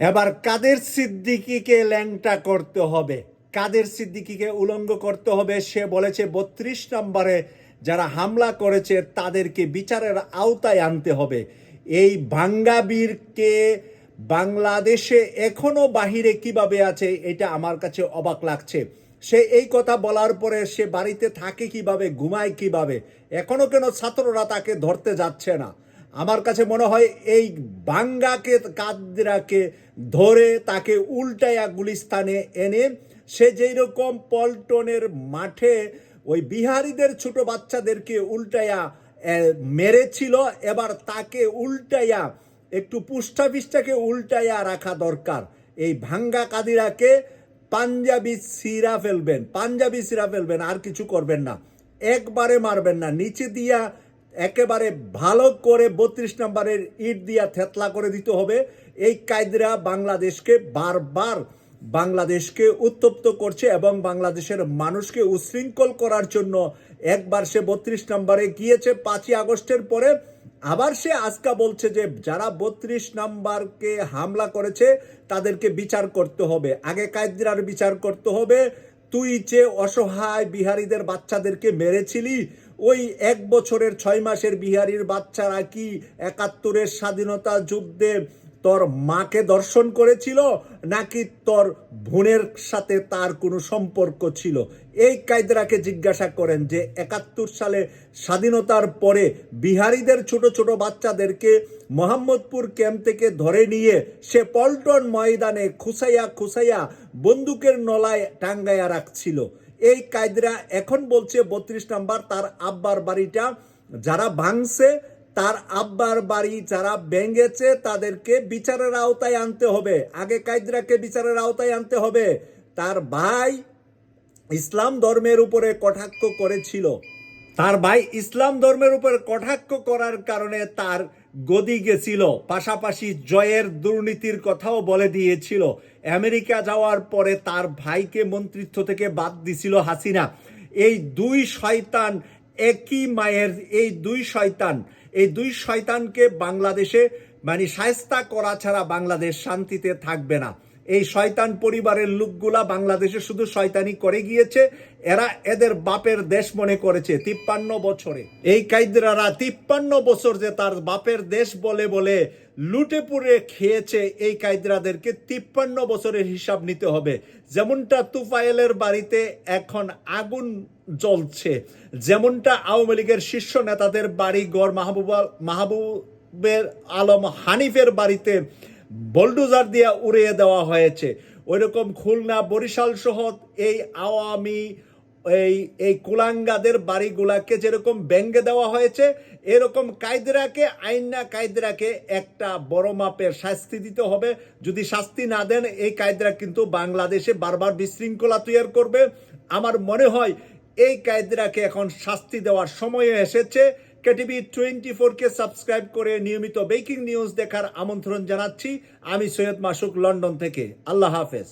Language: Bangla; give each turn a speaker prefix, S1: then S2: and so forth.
S1: এবার কাদের সিদ্দিকিকে ল্যাংটা করতে হবে? কাদের সিদ্দিকিকে উলঙ্গ করতে হবে? সে বলেছে, বত্রিশ নম্বরে যারা হামলা করেছে তাদেরকে বিচারের আওতায় আনতে হবে। এই বাঙ্গাবীরকে বাংলাদেশে এখনও বাহিরে কীভাবে আছে, এটা আমার কাছে অবাক লাগছে। সে এই কথা বলার পরে সে বাড়িতে থাকে কীভাবে, ঘুমায় কীভাবে? এখনও কেন ছাত্ররা তাকে ধরতে যাচ্ছে না? আমার কাছে মনে হয় এই বাঙ্গাকে, কাদরাকে ধরে তাকে উল্টায়া গুলিস্তানে এনে সে যেই রকম পল্টনের মাঠে ওই বিহারিদের ছোট বাচ্চাদেরকে উল্টায়া মেরেছিল, এবার তাকে উল্টায়া একটু পুষ্ঠাপিষ্ঠাকে উল্টায়া রাখা দরকার। এই ভাঙ্গা কাদিরাকে পাঞ্জাবি সিরা ফেলবেন, পাঞ্জাবি সিরা ফেলবেন, আর কিছু করবেন না। একবারে মারবেন না, নিচে দিয়া একেবারে ভালো করে বত্রিশ নম্বরের ইট দিয়া থেতলা করে দিতে হবে। এই কায়দরা বাংলাদেশকে বারবার বাংলাদেশকে উত্তপ্ত করছে এবং বাংলাদেশের মানুষকে উশৃঙ্খল করার জন্য একবার সে বত্রিশ নম্বরে গিয়েছে পাঁচই আগস্টের পরে। আবার সে আজকা বলছে যে যারা বত্রিশ নাম্বারকে হামলা করেছে তাদেরকে বিচার করতে হবে। আগে কায়দিরার বিচার করতে হবে। তুই যে অসহায় বিহারীদের বাচ্চাদেরকে মেরেছিলি ওই এক বছরের ছয় মাসের বিহারীর বাচ্চারা কি একাত্তরের স্বাধীনতা যুদ্ধে তোর মাকে দর্শন করেছিল, নাকি তোর বোনের সাথে তার কোনো সম্পর্ক ছিল? এই কায়দারাকে জিজ্ঞাসা করেন যে, একাত্তর সালে স্বাধীনতার পরে বিহারীদের ছোট ছোট বাচ্চাদেরকে মোহাম্মদপুর ক্যাম্প থেকে ধরে নিয়ে সে পল্টন ময়দানে খুসাইয়া খুসাইয়া বন্দুকের নলায় টাঙ্গাইয়া রাখছিল। এই কায়দরা এখন বলছে বত্রিশ নাম্বার তার আব্বার বাড়িটা যারা ভাঙছে, তার আব্বার বাড়ি যারা ভেঙেছে তাদেরকে বিচারের আওতায় আনতে হবে। আগে কায়দরাকে বিচারের আওতায় আনতে হবে। তার ভাই ইসলাম ধর্মের উপরে কটাক্ষ করেছিল। তার ভাই ইসলাম ধর্মের উপরে কটাক্ষ করার কারণে তার গদি গেছিল। পাশাপাশি জয়ের দুর্নীতির কথাও বলে দিয়েছিল। আমেরিকা যাওয়ার পরে তার ভাইকে মন্ত্রিত্ব থেকে বাদ দিছিল হাসিনা। এই দুই শয়তান একই মায়ের, এই দুই শয়তান, এই দুই শয়তানকে বাংলাদেশে মানে সায়স্তা করা ছাড়া বাংলাদেশ শান্তিতে থাকবে না। এই শয়তান পরিবারের লোকগুলা বাংলাদেশে শুধু শয়তানি করে গিয়েছে, এরা এদের বাপের দেশ মনে করেছে তিপ্পান্ন বছরে। এই কাইদরারা তিপ্পান্ন বছর যে তার বাপের দেশ বলে বলে লুটে পুড়ে খেয়েছে, এই কায়দরাদেরকে তিপ্পান্ন বছরের হিসাব নিতে হবে। যেমনটা তুফায়েলের বাড়িতে এখন আগুন জ্বলছে, যেমনটা আওয়ামী লীগের শীর্ষ নেতাদের বাড়ি গড় মাহবুবা মাহবুবের আলম হানিফের বাড়িতে বোলডোজার দিয়ে উড়িয়ে দেওয়া হয়েছে। ওইরকম খুলনা, বরিশাল সহ এই আওয়ামী, এই এই কুলাঙ্গাদের বাড়িগুলাকে যেরকম ব্যঙ্গে দেওয়া হয়েছে, এরকম কায়দরাকে আইনা কায়দরাকে একটা বড় মাপের শাস্তি দিতে হবে। যদি শাস্তি না দেন, এই কায়দরা কিন্তু বাংলাদেশে বারবার বিশৃঙ্খলা তৈরি করবে। আমার মনে হয় এই কায়দরাকে এখন শাস্তি দেওয়ার সময় এসেছে। কেটিভি টোয়েন্টি ফোরকে সাবস্ক্রাইব করে নিয়মিত বেকিং নিউজ দেখার আমন্ত্রণ জানাচ্ছি। আমি সৈয়দ মাসুক, লন্ডন থেকে। আল্লাহ হাফেজ।